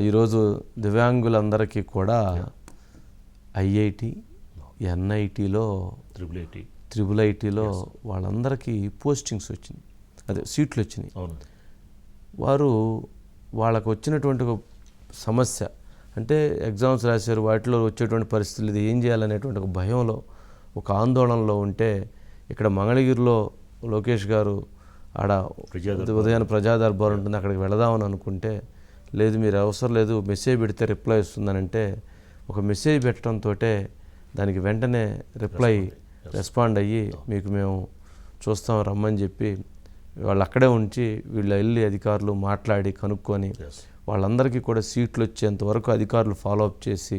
ఈరోజు దివ్యాంగులందరికీ కూడా ఐఐటి ఎన్ఐటిలో త్రిబుల్ ఎయిటీ త్రిబుల్ ఐటీలో వాళ్ళందరికీ పోస్టింగ్స్ వచ్చినాయి. అదే సీట్లు వచ్చినాయి. అవును. వారు వాళ్ళకు వచ్చినటువంటి ఒక సమస్య అంటే ఎగ్జామ్స్ రాశారు వాటిలో వచ్చేటువంటి పరిస్థితులు ఇది ఏం చేయాలనేటువంటి ఒక భయంలో ఒక ఆందోళనలో ఉంటే ఇక్కడ మంగళగిరిలో లోకేష్ గారు ఆడ ఉదయాన్నే ప్రజా దర్బార్ ఉంటుంది అక్కడికి వెళదామని అనుకుంటే లేదు మీరు అవసరం లేదు మెసేజ్ పెడితే రిప్లై వస్తుందనంటే ఒక మెసేజ్ పెట్టడంతో దానికి వెంటనే రిప్లై రెస్పాండ్ అయ్యి మీకు మేము చూస్తాం రమ్మని చెప్పి వాళ్ళు అక్కడే ఉంచి వీళ్ళు వెళ్ళి అధికారులు మాట్లాడి కనుక్కొని వాళ్ళందరికీ కూడా సీట్లు వచ్చేంత వరకు అధికారులు ఫాలో అప్ చేసి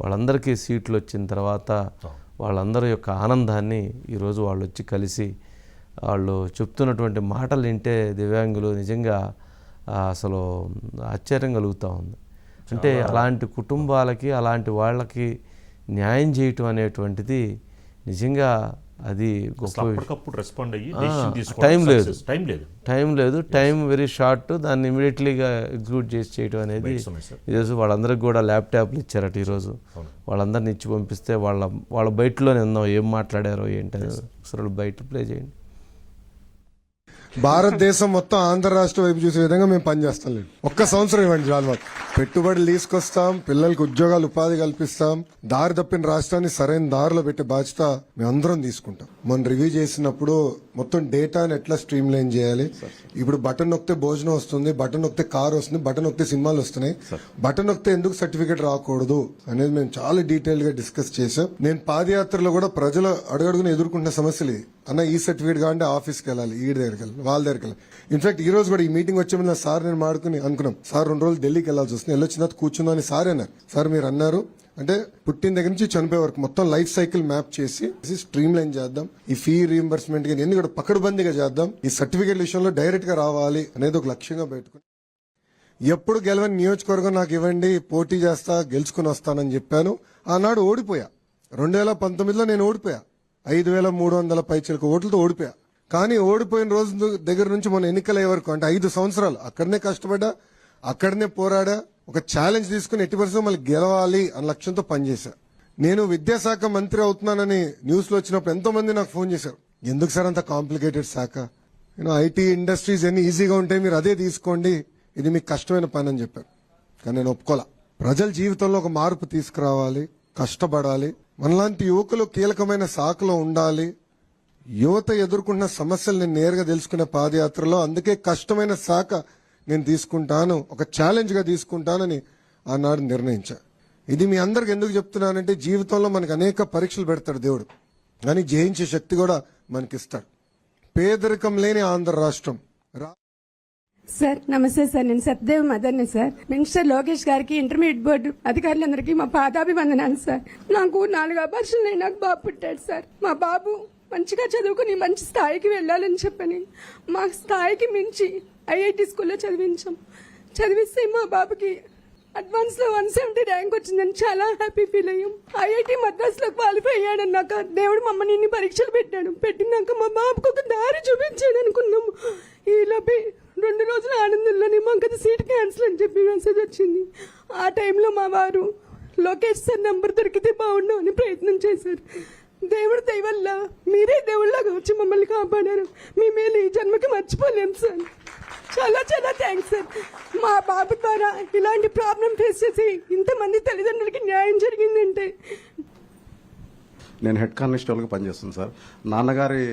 వాళ్ళందరికీ సీట్లు వచ్చిన తర్వాత వాళ్ళందరి యొక్క ఆనందాన్ని ఈరోజు వాళ్ళు వచ్చి కలిసి వాళ్ళు చెప్తున్నటువంటి మాటలు వింటే దివ్యాంగులు నిజంగా అసలు ఆశ్చర్యం కలుగుతూ ఉంది. అంటే అలాంటి కుటుంబాలకి అలాంటి వాళ్ళకి న్యాయం చేయటం అనేటువంటిది నిజంగా అది గొప్ప రెస్పాండ్ అయ్యి టైం లేదు. టైం లేదు. టైం లేదు. Time very short. దాన్ని ఇమీడియట్లీగా ఎగ్జిక్యూట్ చేసి చేయడం అనేది ఈరోజు వాళ్ళందరికీ కూడా ల్యాప్టాప్లు ఇచ్చారట ఈరోజు. వాళ్ళందరిని ఇచ్చి పంపిస్తే వాళ్ళ వాళ్ళ బయటలోనే ఉందాం ఏం మాట్లాడారో ఏంటని అసలు బయట ప్లే చేయండి. భారతదేశం మొత్తం ఆంధ్ర రాష్ట్ర వైపు చూసే విధంగా మేము పనిచేస్తాం లేదు. ఒక్క సంవత్సరం ఇవ్వండి చాలు మాకు. పెట్టుబడులు తీసుకొస్తాం పిల్లలకు ఉద్యోగాలు ఉపాధి కల్పిస్తాం. దారి తప్పిన రాష్ట్రాన్ని సరైన దారిలో పెట్టే బాధ్యత మేమందరం తీసుకుంటాం. మనం రివ్యూ చేసినప్పుడు మొత్తం డేటాని ఎట్లా స్ట్రీమ్ లైన్ చేయాలి? ఇప్పుడు బటన్ నొక్కితే భోజనం వస్తుంది బటన్ నొక్కితే కార్ వస్తుంది బటన్ నొక్కితే సినిమాలు వస్తున్నాయి. బటన్ నొక్కితే ఎందుకు సర్టిఫికేట్ రాకూడదు అనేది మేము చాలా డీటెయిల్గా డిస్కస్ చేసాం నేను పాదయాత్రలో కూడా ప్రజలు అడుగడుగున ఎదుర్కొంటున్న సమస్యలు. అన్న ఈ సర్టిఫికేట్ కావాలంటే ఆఫీస్కి వెళ్ళాలి ఈ దగ్గరికి వెళ్ళాలి వాళ్ళ దగ్గరికి వెళ్ళాలి. ఇన్ఫాక్ట్ ఈ రోజు కూడా ఈ మీటింగ్ వచ్చే ముందు సార్ నేను మాడుకుని అనుకున్నాం. సార్ రెండు రోజులు ఢిల్లీకి వెళ్ళాల్సి వస్తుంది. వెళ్ళొచ్చిన తర్వాత కూర్చుందా అని సార్ అన్నారు. సార్ మీరు అన్నారు అంటే పుట్టిన దగ్గర నుంచి చనిపోయే వరకు మొత్తం లైఫ్ సైకిల్ మ్యాప్ చేసి స్ట్రీమ్ లైన్ చేద్దాం. ఈ ఫీ రీఎంబర్స్మెంట్ కానీ ఎన్ని కూడా పకడ్బందీగా చేద్దాం. ఈ సర్టిఫికేట్ విషయంలో డైరెక్ట్గా రావాలి అనేది ఒక లక్ష్యంగా పెట్టుకుని ఎప్పుడు గెలవని నియోజకవర్గం నాకు ఇవ్వండి పోటీ చేస్తా గెలుచుకుని వస్తానని చెప్పాను. ఆనాడు ఓడిపోయా. రెండు వేల పంతొమ్మిదిలో నేను ఓడిపోయా. ఐదు వేల మూడు వందల పైచలకు ఓట్లతో ఓడిపోయా. కానీ ఓడిపోయిన రోజు దగ్గర నుంచి మన ఎన్నికలయ్యే వరకు అంటే ఐదు సంవత్సరాలు అక్కడనే కష్టపడ్డా అక్కడనే పోరాడా ఒక ఛాలెంజ్ తీసుకుని ఎట్టి పరిస్థితుల్లో మళ్ళీ గెలవాలి అన్న లక్ష్యంతో పనిచేశా. నేను విద్యాశాఖ మంత్రి అవుతున్నానని న్యూస్లో వచ్చినప్పుడు ఎంతో మంది నాకు ఫోన్ చేశారు. ఎందుకు సార్ అంత కాంప్లికేటెడ్ శాఖ? నేను ఐటీ ఇండస్ట్రీస్ ఎన్ని ఈజీగా ఉంటాయి మీరు అదే తీసుకోండి ఇది మీకు కష్టమైన పని అని చెప్పారు. కానీ నేను ఒప్పుకోలే. ప్రజల జీవితంలో ఒక మార్పు తీసుకురావాలి కష్టపడాలి మనలాంటి యువకులు కీలకమైన శాఖలో ఉండాలి. యువత ఎదుర్కొన్న సమస్యలు నేను నేరుగా తెలుసుకునే పాదయాత్రలో అందుకే కష్టమైన శాఖ నేను తీసుకుంటాను ఒక ఛాలెంజ్గా తీసుకుంటానని ఆనాడు నిర్ణయించా. ఇది మీ అందరికి ఎందుకు చెప్తున్నానంటే జీవితంలో మనకు అనేక పరీక్షలు పెడతాడు దేవుడు. కానీ జయించే శక్తి కూడా మనకిస్తాడు. పేదరికం లేని ఆంధ్ర రాష్ట్రం. రా- సార్ నమస్తే సార్ నేను సత్యదేవ్ మదర్ని సార్. మినిస్టర్ లోకేష్ గారికి ఇంటర్మీడియట్ బోర్డు అధికారులందరికీ మా పాదాభివందనాలు సార్. నాకు నాలుగు అపర్షన్లు నాకు బాబు పుట్టాడు సార్. మా బాబు మంచిగా చదువుకుని మంచి స్థాయికి వెళ్ళాలని చెప్పని మా స్థాయికి మించి ఐఐటి స్కూల్లో చదివించాం. చదివిస్తే మా బాబుకి అడ్వాన్స్లో వన్ సెవెంటీ ర్యాంక్ వచ్చిందని చాలా హ్యాపీ ఫీల్ అయ్యాం. ఐఐటి మద్రాసులో క్వాలిఫై అయ్యాడన్నాక దేవుడు మమ్మల్ని ఇన్ని పరీక్షలు పెట్టాడు. పెట్టినాక మా బాబుకు ఒక దారి చూపించాడు అనుకున్నాము ఈలోపే రెండు రోజుల ఆనందంలోనే మాకు అది సీట్ క్యాన్సిల్ అని చెప్పి మెసేజ్ వచ్చింది. ఆ టైంలో మా వారు లోకేష్ సార్ నంబర్ దొరికితే బాగుండు అని ప్రయత్నం చేశారు. దేవుడు దయవల్ల మీరే దేవుళ్ళగా వచ్చి మమ్మల్ని కాపాడారు. మీ మేలు ఈ జన్మకి మర్చిపోలేము సార్. చాలా చాలా థ్యాంక్స్ సార్. మా బాబు ద్వారా ఇలాంటి ప్రాబ్లం ఫేస్ చేసి ఇంతమంది తల్లిదండ్రులకి న్యాయం జరిగిందంటే. నేను హెడ్ కానిస్టేబుల్గా పనిచేస్తాను సార్. నాన్నగారి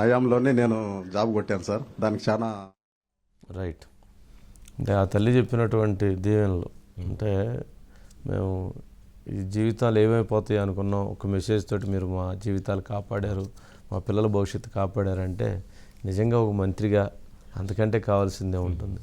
హయాంలోనే నేను జాబ్ కొట్టాను సార్. దానికి చాలా రైట్ అంటే ఆ తల్లి చెప్పినటువంటి దీవెనలు. అంటే మేము ఈ జీవితాలు ఏమైపోతాయి అనుకున్నాం ఒక మెసేజ్ తోటి మీరు మా జీవితాలు కాపాడారు మా పిల్లల భవిష్యత్తు కాపాడారంటే నిజంగా ఒక మంత్రిగా అంతకంటే కావాల్సిందే ఉంటుంది.